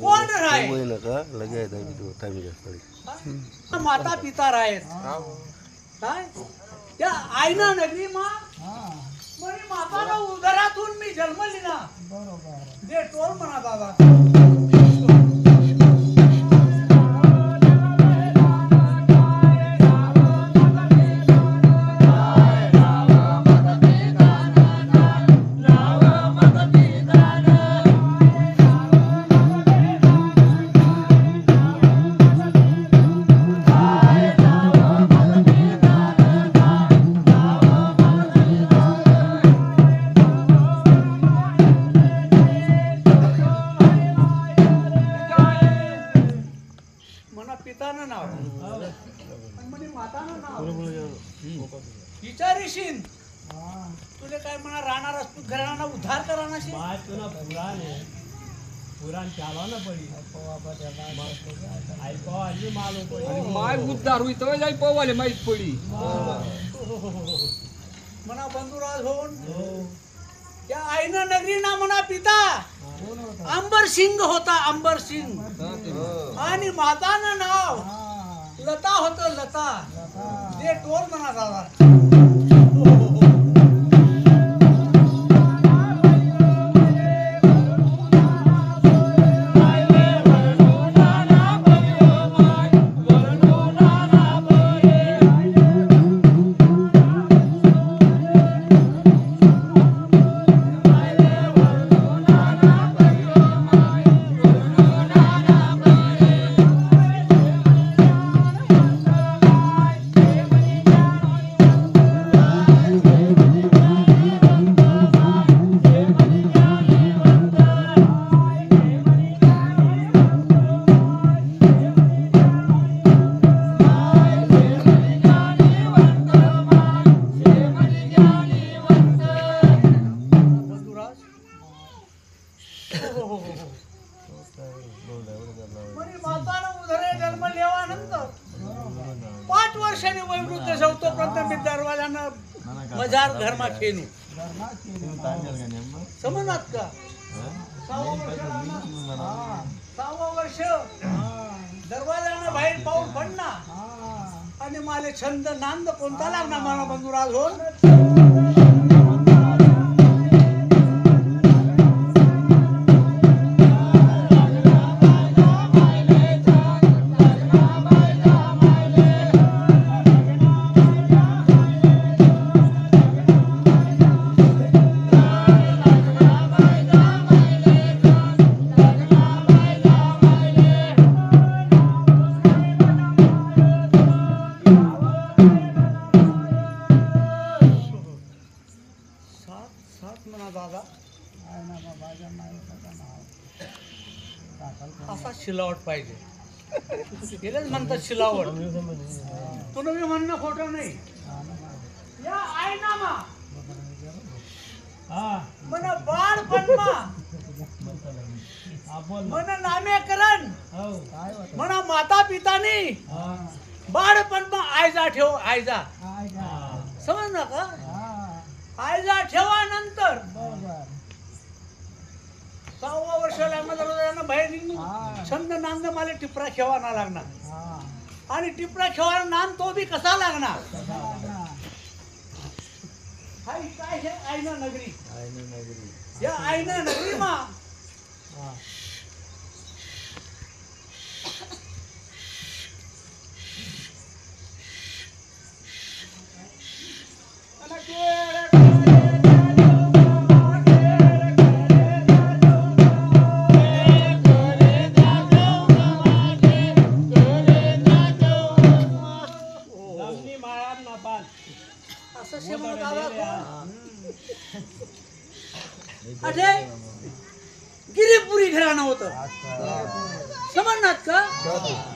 कोण राय? वय नका लगे आहे त्यांची टाइम जास्त माता पिता रायत. काय? त्या आईना नगरी मा म्हणे माताला उदरातून मी जन्मली ना. जे टोल म्हणा बाबा. म्हणा पितानं नाव. आणि म्हणे मातानं नाव. विचारीशीन तुले काय म्हणा राहणार असतो घराणा उद्धार करा बाय तुला पुराण आहे. पुराण चालवा ना पडी ऐकवा आली मालो पडी. माय उद्धार होई तर जाई पवाले माहीत पडी. म्हणा बंधुराज होऊन त्या आईनं नगरी ना म्हणा पिता. अंबर सिंग होता अंबर सिंग आणि मातानं नाव लता होत लता. जे टोल म्हणा दादा मजार घरमा खेळू समजणार का? सहावं वर्ष. लागलं. बाहेर पाऊल पडणार. आणि मला छंद नांद कोणता लागणार मला बंधुराज होऊन असा शिलावट पाहिजे. गेलेच म्हणतात शिलावट. तुला मी म्हणणं खोटं नाही. या आहे बाळ नामेकरण. म्हणा माता पितानी बाळ पद्मा आयजा ठेव आयजा. समज ना का? आयजा ठेवा नंतर. सहावा वर्ष लागणार दरवाजानं बाहेर निघून छंद नांद मला टिपरा खेळावा लागणार. आणि टिपरा खेळावा नाम तो बी कसा लागणार? हाय काय हे आईना नगरी? या आईना नगरी मा होतं. समजणार का?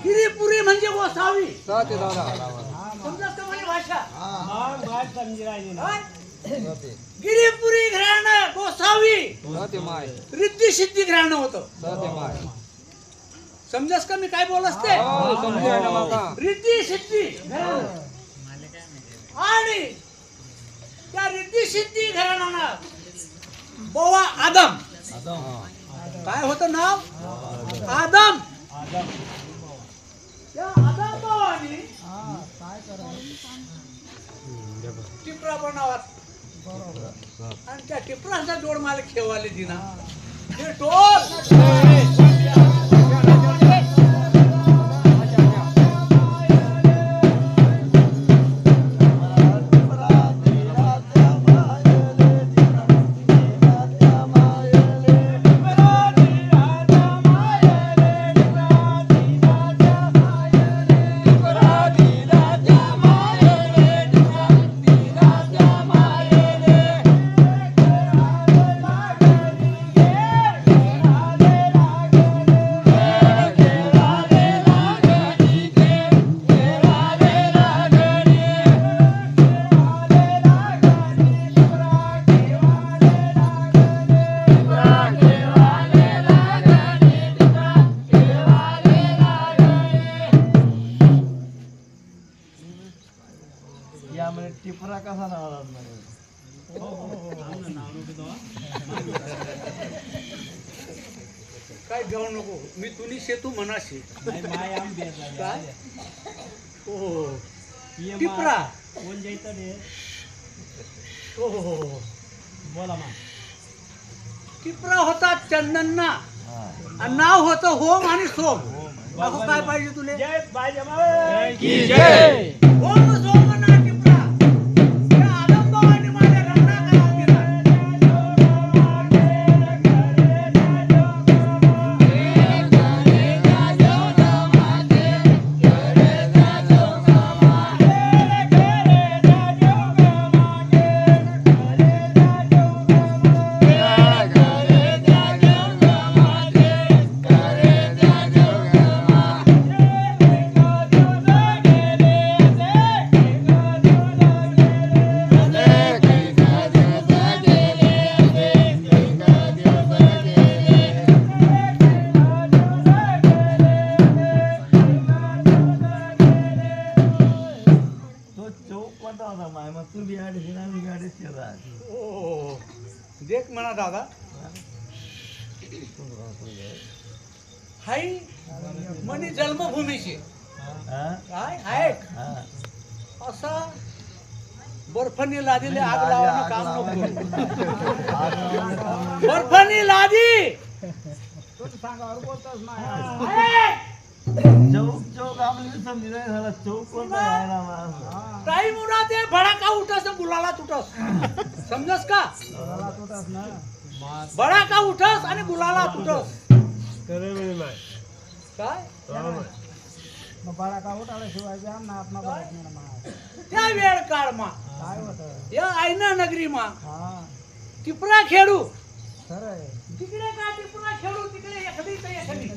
गिरीपुरी म्हणजे गोसावी भाषा? गिरीपुरी घराणं गोसावी रिद्धी सिद्धी घराणं होतं. समजस का मी काय बोल असते हो रिद्धी सिद्धी घराणं. आणि त्या रिद्धी सिद्धी घराणा बोवा आदम. काय होतं नाव? आदम. या आदम भावानी टिपरा बनावात आणि त्या टिपराचा जोड मला खेवाले दिना. हे टोल कसा नावाला काय घेऊ नको? मी तुनी शेतू मनाशी. नाही, माय. काय हो. मा- टिपरा कोण जायचं रे हो हो हो, हो. बोला मा टिपरा होता चंदनना. नाव होतं होम आणि सोम. अहो काय पाहिजे तुले? जय बाय होम हाय म्हणे जन्मभूमीची. काय ऐक असा बर्फानी लादीले आग लावणं काम नको. करू. बर्फानी लादी! ऐक! चौक चौक आपल्याला समजी नाही झाला. चौक कोणता आहे ना मा टाईम उडा ते भडाका उठस गुलाला तुटस. समजस का? भडाका उठस आणि गुलाला तुटस काय? त्या वेळ काळ मा. या आयना नगरी मा. टिपरा खेळू तिकडे का टिपरा खेळू तिकडे एखादी तर एखादी